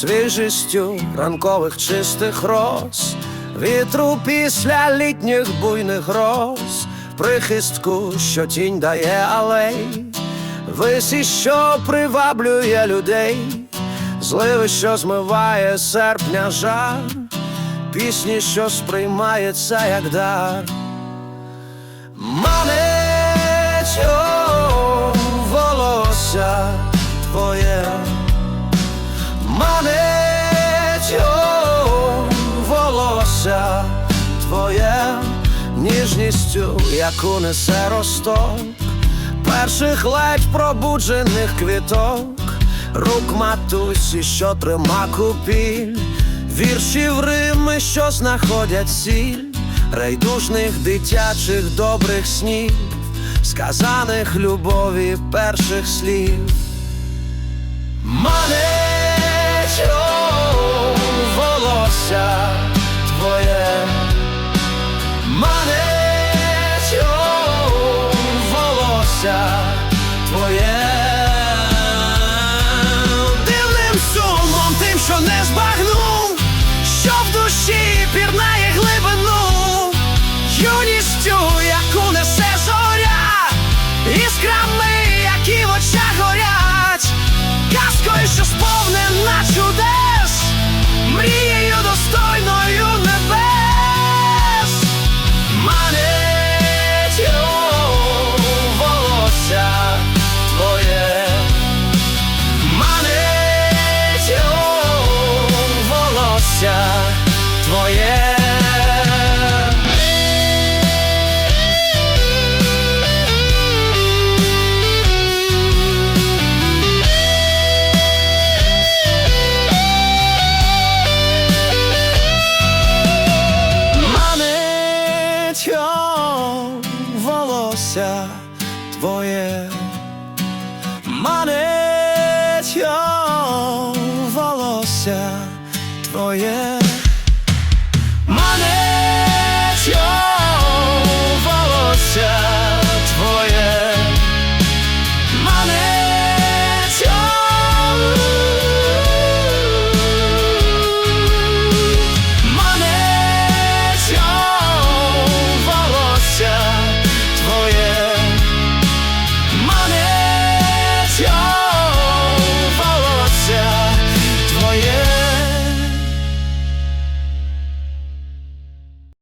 свіжістю ранкових чистих роз, вітру після літніх буйних роз, прихистку, що тінь дає алей, висі, що приваблює людей, зливи, що змиває серпня жар, пісні, що сприймається як дар. Манить о, волосся твоє, манить о, волосся твоє, ніжністю, яку несе росток, перших ледь пробуджених квіток, рук матусі, що трима купіль, віршів Рими, що знаходять сіль, райдужних дитячих добрих снів, сказаних любові перших слів. Манить о, о, волосся твоє, манить волосся твоє.